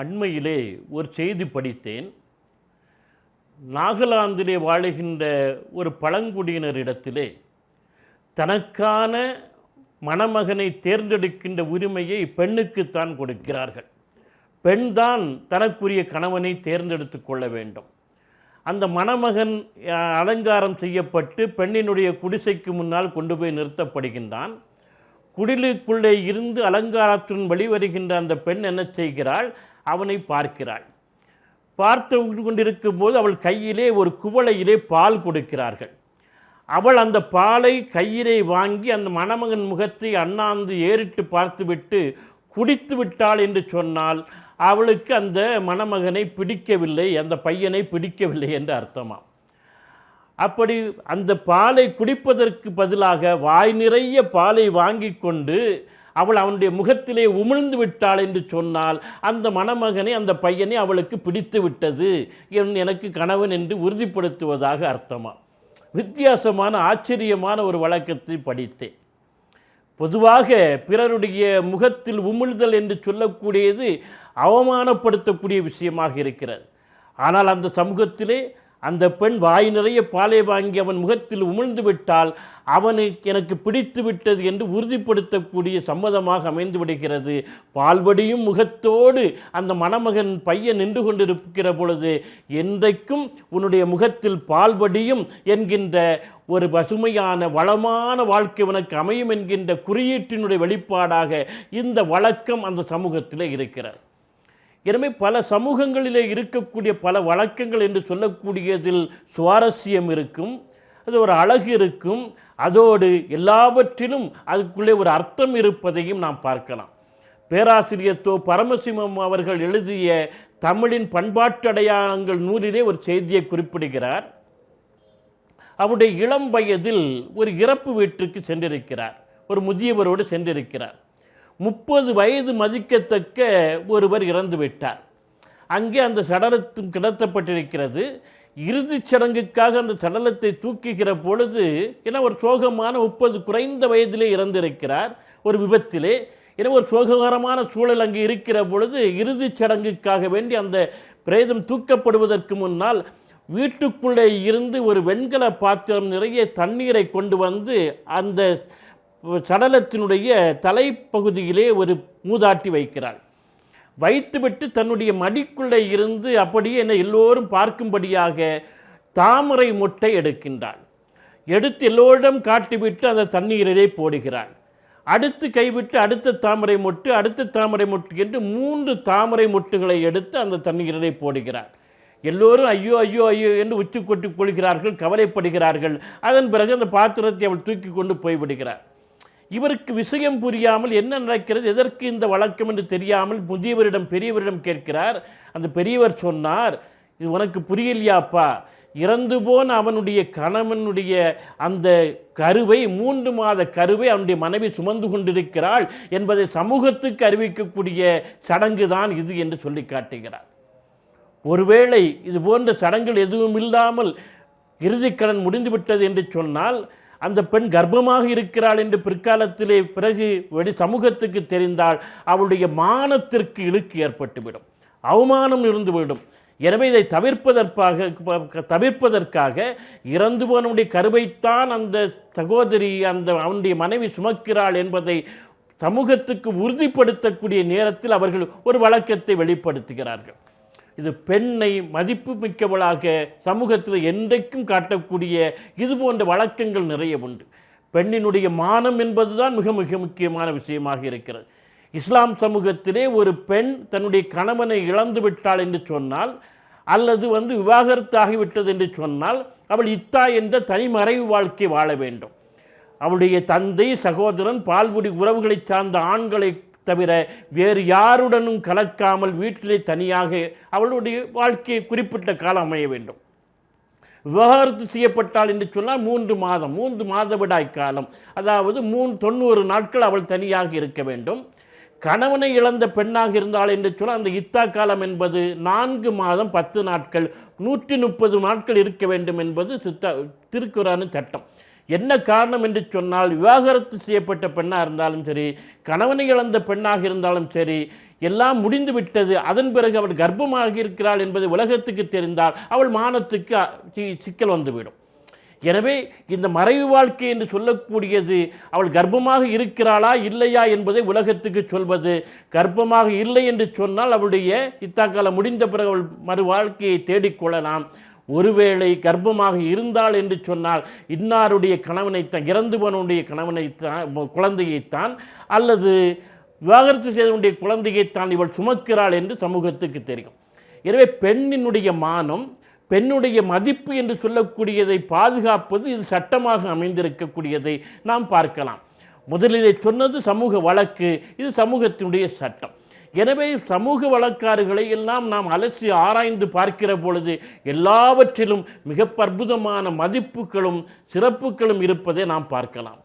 அண்மையிலே ஒரு செய்தி படித்தேன். நாகாலாந்திலே வாழுகின்ற ஒரு பழங்குடியினரிடத்திலே தனக்கான மணமகனை தேர்ந்தெடுக்கின்ற உரிமையை பெண்ணுக்குத்தான் கொடுக்கிறார்கள். பெண்தான் தனக்குரிய கணவனை தேர்ந்தெடுத்து கொள்ள வேண்டும். அந்த மணமகன் அலங்காரம் செய்யப்பட்டு பெண்ணினுடைய குடிசைக்கு முன்னால் கொண்டு போய் நிறுத்தப்படுகின்றான். குடிலுக்குள்ளே இருந்து அலங்காரத்துடன் வெளிவருகின்ற அந்த பெண் என்ன செய்கிறாள்? அவனை பார்க்கிறாள். பார்த்து கொண்டிருக்கும் போது அவள் கையிலே ஒரு குவளையிலே பால் கொடுக்கிறார்கள். அவள் அந்த பாலை கையிலே வாங்கி அந்த மணமகன் முகத்தை அண்ணாந்து ஏறிட்டு பார்த்துவிட்டு குடித்து விட்டாள் என்று சொன்னால் அவளுக்கு அந்த மணமகனை பிடிக்கவில்லை அந்த பையனை பிடிக்கவில்லை என்று அர்த்தமாம். அப்படி அந்த பாலை குடிப்பதற்கு பதிலாக வாய் நிறைய பாலை வாங்கி கொண்டு அவள் அவனுடைய முகத்திலே உமிழ்ந்து விட்டாள் என்று சொன்னால் அந்த மணமகனை அந்த பையனை அவளுக்கு பிடித்து விட்டது என் எனக்கு கணவன் என்று உறுதிப்படுத்துவதாக அர்த்தமா? வித்தியாசமான ஆச்சரியமான ஒரு வழக்கத்தை படித்தேன். பொதுவாக பிறருடைய முகத்தில் உமிழ்தல் என்று சொல்லக்கூடியது அவமானப்படுத்தக்கூடிய விஷயமாக இருக்கிறது. ஆனால் அந்த சமூகத்திலே அந்த பெண் வாய் நிறைய பாலை வாங்கி அவன் முகத்தில் உமிழ்ந்து விட்டால் அவனுக்கு எனக்கு பிடித்து விட்டது என்று உறுதிப்படுத்தக்கூடிய சம்மதமாக அமைந்து விடுகிறது. பால்வடியும் முகத்தோடு அந்த மணமகன் பையன் நின்று கொண்டிருக்கிற பொழுது என்றைக்கும் உன்னுடைய முகத்தில் பால்வடியும் என்கின்ற ஒரு பசுமையான வளமான வாழ்க்கை உனக்கு அமையும் என்கின்ற குறியீட்டினுடைய வெளிப்பாடாக இந்த வழக்கம் அந்த சமூகத்தில் இருக்கிறது. எனவே பல சமூகங்களிலே இருக்கக்கூடிய பல வழக்கங்கள் என்று சொல்லக்கூடியதில் சுவாரஸ்யம் இருக்கும் அது ஒரு அழகு இருக்கும் அதோடு எல்லாவற்றிலும் அதுக்குள்ளே ஒரு அர்த்தம் இருப்பதையும் நாம் பார்க்கலாம். பேராசிரியர் தோ பரமசிவம் அவர்கள் எழுதிய தமிழின் பண்பாட்டு அடையாளங்கள் நூலிலே ஒரு செய்தியை குறிப்பிடுகிறார். அவருடைய இளம் வயதில் ஒரு இறப்பு வீட்டுக்கு சென்றிருக்கிறார் ஒரு முதியவரோடு சென்றிருக்கிறார். முப்பது வயது மதிக்கத்தக்க ஒருவர் இறந்து விட்டார் அங்கே அந்த சடலத்தும் கிடத்தப்பட்டிருக்கிறது. இறுதிச் சடங்குக்காக அந்த சடலத்தை தூக்குகிற பொழுது ஏன்னா ஒரு சோகமான முப்பது குறைந்த வயதிலே இறந்திருக்கிறார் ஒரு விபத்திலே. என ஒரு சோககரமான சூழல் அங்கே இருக்கிற பொழுது இறுதிச் சடங்குக்காக வேண்டி அந்த பிரேதம் தூக்கப்படுவதற்கு முன்னால் வீட்டுக்குள்ளே இருந்து ஒரு வெண்கல பாத்திரம் நிறைய தண்ணீரை கொண்டு வந்து அந்த சடலத்தினுடைய தலைப்பகுதியிலே ஒரு மூதாட்டி வைக்கிறாள். வைத்துவிட்டு தன்னுடைய மடிக்குள்ளே இருந்து அப்படியே என்ன எல்லோரும் பார்க்கும்படியாக தாமரை மொட்டை எடுக்கின்றாள். எடுத்து எல்லோரிடம் காட்டிவிட்டு அந்த தண்ணீரிலே போடுகிறாள். அடுத்து கைவிட்டு அடுத்த தாமரை மொட்டு அடுத்த தாமரை மொட்டு என்று மூன்று தாமரை மொட்டுகளை எடுத்து அந்த தண்ணீரிலே போடுகிறாள். எல்லோரும் ஐயோ ஐயோ ஐயோ என்று உச்சி கொட்டி கொள்கிறார்கள் கவலைப்படுகிறார்கள். அதன் பிறகு அந்த பாத்திரத்தை அவள் தூக்கி கொண்டு போய்விடுகிறார் இவருக்கு விஷயம் புரியாமல் என்ன நடக்கிறது எதற்கு இந்த வழக்கம் என்று தெரியாமல் முதியவரிடம் பெரியவரிடம் கேட்கிறார். அந்த பெரியவர் சொன்னார் இது உனக்கு புரியலையாப்பா? இறந்து போன அவனுடைய கணவனுடைய அந்த கருவை மூன்று மாத கருவை அவனுடைய மனைவி சுமந்து கொண்டிருக்கிறாள் என்பதை சமூகத்துக்கு அறிவிக்கக்கூடிய சடங்கு தான் இது என்று சொல்லி காட்டுகிறார். ஒருவேளை இது போன்ற சடங்குகள் எதுவும் இல்லாமல் இறுதிக்கடன் முடிந்துவிட்டது என்று சொன்னால் அந்த பெண் கர்ப்பமாக இருக்கிறாள் என்று பிற்காலத்திலே பிறகு வெளி சமூகத்துக்கு தெரிந்தால் அவளுடைய மானத்திற்கு இழுக்கு ஏற்பட்டுவிடும். அவமானம் இருந்துவிடும். எனவே இதை தவிர்ப்பதற்காக தவிர்ப்பதற்காக இறந்து போனவனுடைய கருவைத்தான் அந்த சகோதரி அந்த அவனுடைய மனைவி சுமக்கிறாள் என்பதை சமூகத்துக்கு உறுதிப்படுத்தக்கூடிய நேரத்தில் அவர்கள் ஒரு வழக்கத்தை வெளிப்படுத்துகிறார்கள். இது பெண்ணை மதிப்பு மிக்கவளாக சமூகத்தில் என்றைக்கும் காட்டக்கூடிய இது போன்ற வழக்கங்கள் நிறைய உண்டு. பெண்ணினுடைய மானம் என்பதுதான் மிக மிக முக்கியமான விஷயமாக இருக்கிறது. இஸ்லாம் சமூகத்திலே ஒரு பெண் தன்னுடைய கணவனை இழந்து விட்டாள் என்று சொன்னால் அல்லது வந்து விவாகரத்தாகிவிட்டது என்று சொன்னால் அவள் இத்தா என்ற தனிமறைவு வாழ்க்கை வாழ வேண்டும். அவளுடைய தந்தை சகோதரன் பால்குடி உறவுகளை சார்ந்த ஆண்களை தவிர வேறு யாருடனும் கலக்காமல் வீட்டிலே தனியாக அவளுடைய வாழ்க்கையை குறிப்பிட்ட காலம் அமைய வேண்டும். விவகாரத்து செய்யப்பட்டாள் என்று சொன்னால் மூன்று மாதம் மூன்று மாதவிடாய் காலம். அதாவது மூணு தொண்ணூறு நாட்கள் அவள் தனியாக இருக்க வேண்டும். கணவனை இழந்த பெண்ணாக இருந்தாள் என்று சொன்னால் அந்த இத்தா காலம் என்பது நான்கு மாதம் பத்து நாட்கள் நூற்றி முப்பது நாட்கள் இருக்க வேண்டும் என்பது சித்த திருக்குறான சட்டம். என்ன காரணம் என்று சொன்னால் விவாகரத்து செய்யப்பட்ட பெண்ணாக இருந்தாலும் சரி கணவனை இழந்த பெண்ணாக இருந்தாலும் சரி எல்லாம் முடிந்து விட்டது. அதன் பிறகு அவள் கர்ப்பமாக இருக்கிறாள் என்பது உலகத்துக்கு தெரிந்தால் அவள் மானத்துக்கு சிக்கல் வந்துவிடும். எனவே இந்த மறைவு வாழ்க்கை என்று சொல்லக்கூடியது அவள் கர்ப்பமாக இருக்கிறாளா இல்லையா என்பதை உலகத்துக்கு சொல்வது. கர்ப்பமாக இல்லை என்று சொன்னால் அவளுடைய இத்தாக்காலம் முடிந்த பிறகு அவள் மறு வாழ்க்கையை தேடிக்கொள்ளலாம். ஒருவேளை கர்ப்பமாக இருந்தாள் என்று சொன்னால் இன்னாருடைய கணவனைத்தான் இறந்துபவனுடைய கணவனைத்தான் குழந்தையைத்தான் அல்லது விவாகரத்து செய்தவனுடைய குழந்தையைத்தான் இவள் சுமக்கிறாள் என்று சமூகத்துக்கு தெரியும். எனவே பெண்ணினுடைய மானம் பெண்ணுடைய மதிப்பு என்று சொல்லக்கூடியதை பாதுகாப்பது இது சட்டமாக அமைந்திருக்கக்கூடியதை நாம் பார்க்கலாம். முதலிலே சொன்னது சமூக வழக்கு இது சமூகத்தினுடைய சட்டம். எனவே சமூக வழக்காறுகளை எல்லாம் நாம் அலசி ஆராய்ந்து பார்க்கிற பொழுது எல்லாவற்றிலும் மிக அற்புதமான மதிப்புகளும் சிறப்புகளும் இருப்பதை நாம் பார்க்கலாம்.